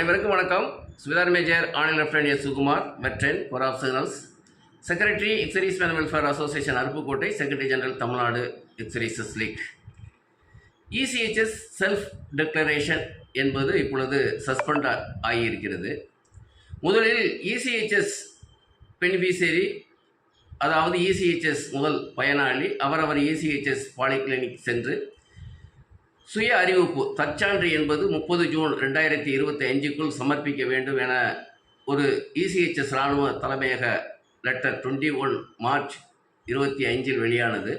அனைவருக்கும் வணக்கம். சுவிதார் major ஆனல் lieutenant S Sukumar veteran corps of signals secretary ex-servicemen welfare association Aruppukottai secretary general Tamil Nadu ex-services league ECHS self declaration என்பது இப்பொழுது suspend ஆகியிருக்கிறது. முதலில் ECHS beneficiary அதாவது ECHS முதல் பயனாளி அவரவர் இசிஹெச்எஸ் பாலிகிளினிக் சென்று சுய அறிவிப்பு தற்சான்று என்பது முப்பது ஜூன் ரெண்டாயிரத்தி இருபத்தி அஞ்சுக்குள் சமர்ப்பிக்க வேண்டும் என ஒரு இசிஹெச்எஸ் இராணுவ தலைமையக லெட்டர் டுவெண்ட்டி ஒன் மார்ச் இருபத்தி அஞ்சில் வெளியானது.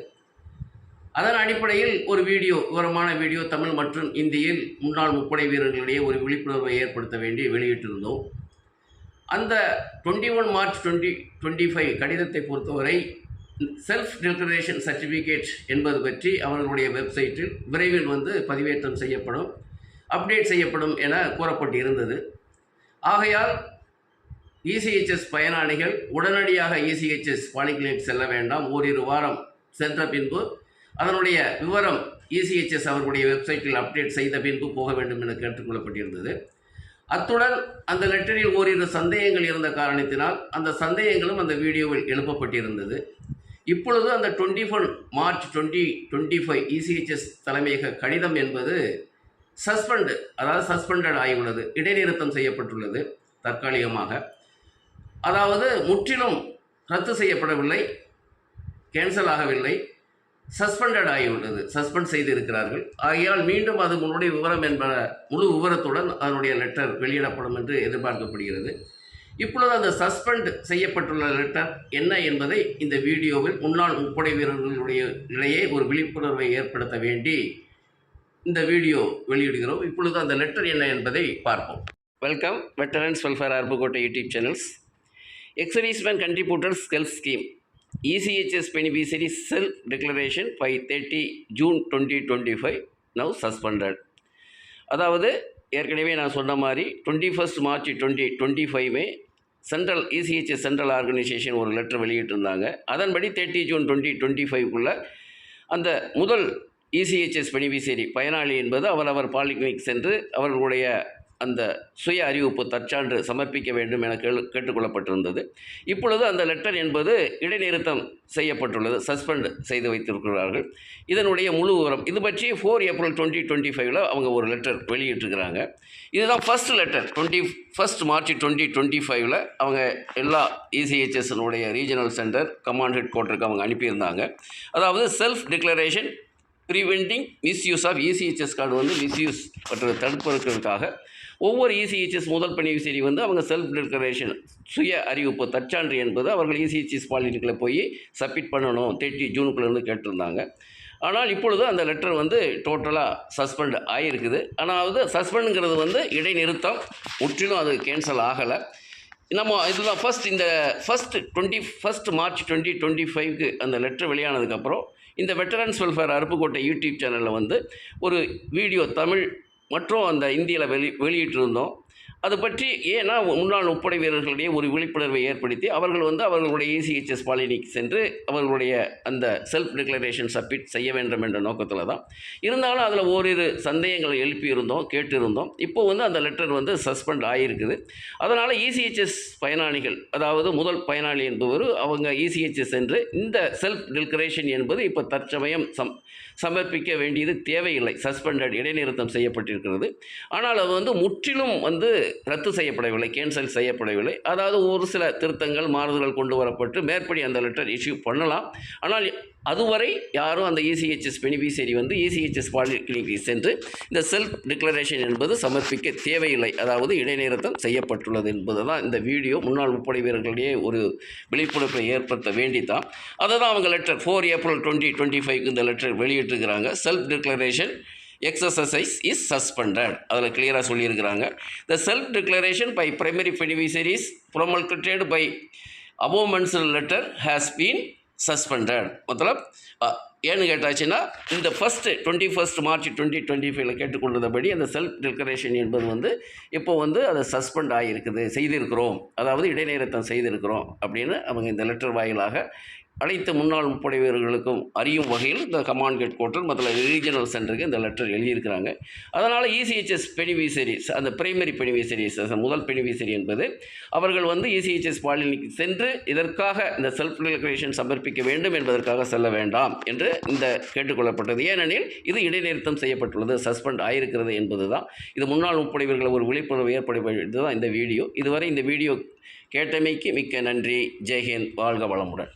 அதன் அடிப்படையில் ஒரு வீடியோ விவரமான வீடியோ தமிழ் மற்றும் இந்தியில் முன்னாள் முப்படை வீரர்களிடையே ஒரு விழிப்புணர்வை ஏற்படுத்த வேண்டி வெளியிட்டிருந்தோம். அந்த twenty one March twenty twenty five கடிதத்தை பொறுத்தவரை செல்ஃப் டிக்ளரேஷன் சர்டிஃபிகேட் என்பது பற்றி அவர்களுடைய வெப்சைட்டில் விரைவில் வந்து பதிவேற்றம் செய்யப்படும் அப்டேட் செய்யப்படும் என கூறப்பட்டு இருந்தது ஆகையால் இசிஹெச்எஸ் பயனாளிகள் உடனடியாக இசிஹெச்எஸ் பாலிகிளினிக் செல்ல வேண்டாம். ஓரிரு வாரம் சென்ற பின்பு அதனுடைய விவரம் இசிஹெச்எஸ் அவர்களுடைய வெப்சைட்டில் அப்டேட் செய்த பின்பு போக வேண்டும் என கேட்டுக்கொள்ளப்பட்டிருந்தது அத்துடன் அந்த லெட்டரில் ஓரிரு சந்தேகங்கள் இருந்த காரணத்தினால் அந்த சந்தேகங்களும் அந்த வீடியோவில் எழுப்பப்பட்டிருந்தது. இப்பொழுது அந்த twenty one March twenty twenty five ECHS தலைமையக கடிதம் என்பது சஸ்பெண்டு அதாவது சஸ்பெண்டட் ஆகியுள்ளது. இடைநிறுத்தம் செய்யப்பட்டுள்ளது தற்காலிகமாக. அதாவது முற்றிலும் ரத்து செய்யப்படவில்லை கேன்சல் ஆகவில்லை சஸ்பெண்டட் ஆகியுள்ளது சஸ்பெண்ட் செய்திருக்கிறார்கள். ஆகையால் மீண்டும் அது முன்னுடைய விவரம் என்ப முழு விவரத்துடன் அதனுடைய லெட்டர் வெளியிடப்படும் என்று எதிர்பார்க்கப்படுகிறது. இப்பொழுது அந்த சஸ்பெண்ட் செய்யப்பட்டுள்ள லெட்டர் என்ன என்பதை இந்த வீடியோவில் முன்னாள் முப்படை வீரர்களுடைய இடையே ஒரு விழிப்புணர்வை ஏற்படுத்த வேண்டி இந்த வீடியோ வெளியிடுகிறோம். இப்பொழுது அந்த லெட்டர் என்ன என்பதை பார்ப்போம். Welcome veterans welfare Aruppukottai YouTube channels ex servicemen contributors health scheme ECHS beneficiary self declaration by thirty June twenty twenty five now suspended அதாவது ஏற்கனவே நான் சொன்ன மாதிரி twenty first March twenty twenty ஃபைவ்மே central ECHS central organisation ஒரு letter வெளியிட்டிருந்தாங்க. அதன்படி thirty June twenty twenty ஃபைவ்க்குள்ளே அந்த முதல் இசிஹெச்எஸ் பெனிஃபிஷரி பயனாளி என்பது அவர் அவர் பாலிக்ளினிக் சென்று அவர்களுடைய அந்த சுய அறிவிப்பு தற்சான்று சமர்ப்பிக்க வேண்டும் என கேள் கேட்டுக்கொள்ளப்பட்டிருந்தது. இப்பொழுது அந்த லெட்டர் என்பது இடைநிறுத்தம் செய்யப்பட்டுள்ளது சஸ்பெண்ட் செய்து வைத்திருக்கிறார்கள். இதனுடைய முழு விவரம் இது பற்றி ஃபோர் ஏப்ரல் டுவெண்ட்டி டுவெண்ட்டி ஃபைவ்ல அவங்க ஒரு லெட்டர் வெளியிட்டிருக்கிறாங்க. இதுதான் first letter twenty first March twenty twenty ஃபைவ்ல அவங்க எல்லா இசிஹெச்எஸ்னுடைய ரீஜனல் சென்டர் கமாண்ட் ஹெட் குவார்ட்டருக்கு அவங்க அனுப்பியிருந்தாங்க. அதாவது self declaration preventing misuse of ECHS card வந்து மிஸ்யூஸ் பற்ற தடுப்பதற்காக ஒவ்வொரு இசிஹெச்எஸ் முதல் சரி வந்து அவங்க செல்ஃப் டிக்ளரேஷன் சுய அறிவிப்பு தற்சான்று என்பது அவர்கள் இசிஹெச்எஸ் பாலிட்டிக்கில் போய் சப்மிட் பண்ணணும். தேர்ட்டி ஜூனுக்குள்ளேருந்து கேட்டிருந்தாங்க. ஆனால் இப்பொழுது அந்த லெட்டர் வந்து டோட்டலாக சஸ்பெண்ட் ஆகிருக்குது ஆனால் அது சஸ்பெண்டுங்கிறது வந்து இடைநிறுத்தம். முற்றிலும் அது கேன்சல் ஆகலை. நம்ம இதுதான் ஃபஸ்ட் இந்த first twenty first March twenty twenty ஃபைவ்க்கு அந்த லெட்டர் வெளியானதுக்கப்புறம் இந்த வெட்டரன்ஸ் வெல்ஃபேர் அருப்புக்கோட்டை யூடியூப் சேனலில் வந்து ஒரு வீடியோ தமிழ் மற்றும் அந்த இந்தியில் வெளி வெளியிட்டிருந்தோம். அது பற்றி ஏன்னா முன்னாள் முப்படை வீரர்களிடையே ஒரு விழிப்புணர்வை ஏற்படுத்தி அவர்கள் வந்து அவர்களுடைய இசிஹெச்எஸ் பாலினிக்கு சென்று அவர்களுடைய அந்த செல்ஃப் டிக்ளரேஷன் சப்மிட் செய்ய வேண்டும் என்ற நோக்கத்தில் தான். இருந்தாலும் அதில் ஓரிரு சந்தேகங்களை எழுப்பியிருந்தோம் கேட்டிருந்தோம். இப்போ வந்து அந்த லெட்டர் வந்து சஸ்பெண்ட் ஆகியிருக்குது அதனால் இசிஹெச்எஸ் பயனாளிகள் அதாவது முதல் பயனாளி என்பவர் அவங்க இசிஹெச்எஸ் என்று இந்த செல்ஃப் டிக்ளரேஷன் என்பது இப்போ தற்சமயம் சம் சமர்ப்பிக்க வேண்டியது தேவையில்லை. சஸ்பெண்டட் இடைநிறுத்தம் செய்யப்பட்டிருக்கிறது. ஆனால் அது வந்து முற்றிலும் வந்து ரத்து செய்யப்படவில்லை கேன்சல் செய்யப்படவில்லை. அதாவது ஒரு சில திருத்தங்கள் மாறுதல்கள் கொண்டு வரப்பட்டு மேற்படி அந்த லெட்டர் இஷ்யூ பண்ணலாம். ஆனால் அதுவரை யாரும் அந்த இசிஹெச்எஸ் பெனிஃபிஷரி வந்து இசிஹெச்எஸ் பாலிகிளினிக்கு சென்று இந்த செல்ஃப் டிக்ளரேஷன் என்பது சமர்ப்பிக்க தேவையில்லை. அதாவது இடைநிறுத்தம் செய்யப்பட்டுள்ளது என்பது தான் இந்த வீடியோ. முன்னாள் முப்படை வீரர்களிடையே ஒரு விழிப்புணர்வை ஏற்படுத்த வேண்டித்தான் அதை தான் அவங்க letter four April twenty twenty ஃபைவ்க்கு இந்த லெட்டர் வெளியிட்டிருக்கிறாங்க. Self declaration exercise is suspended அதில் கிளியராக சொல்லியிருக்கிறாங்க. The self declaration by primary beneficiaries promulgated by aforementioned letter has been suspended மொத்தம் ஏன்னு கேட்டாச்சுன்னா இந்த first twenty first March twenty twenty ஃபைவ்ல கேட்டுக்கொண்டபடி அந்த செல்ஃப் டிக்ளரேஷன் என்பது வந்து இப்போ வந்து அதை சஸ்பெண்ட் ஆகியிருக்குது செய்திருக்கிறோம். அதாவது இடைநேரத்தம் செய்திருக்கிறோம் அப்படின்னு அவங்க இந்த லெட்டர் வாயிலாக அனைத்து முன்னாள் முப்படை வீரர்களுக்கும் அறியும் வகையில் இந்த கமாண்ட் ஹெட் குவார்ட்டர் மற்ற ரீஜனல் சென்டருக்கு இந்த லெட்டர் எழுதியிருக்கிறாங்க. அதனால் இசிஹெச்எஸ் பெனிவிசரிஸ் அந்த பிரைமரி பெனிவிசரிஸ் முதல் பெனிவிசரி என்பது அவர்கள் வந்து இசிஹெச்எஸ் பாலினிக்கு சென்று இதற்காக இந்த செல்ஃப் டிக்ளரேஷன் சமர்ப்பிக்க வேண்டும் என்பதற்காக செல்ல வேண்டாம் என்று இந்த கேட்டுக்கொள்ளப்பட்டது ஏனெனில் இது இடைநிறுத்தம் செய்யப்பட்டுள்ளது சஸ்பெண்ட் ஆயிருக்கிறது என்பது தான் இது முன்னாள் முப்படை வீரர்களை ஒரு விழிப்புணர்வு ஏற்படுவது தான் இந்த வீடியோ இதுவரை இந்த வீடியோ கேட்டமைக்கு மிக்க நன்றி. ஜெய்ஹிந்த். வாழ்க வளமுடன்.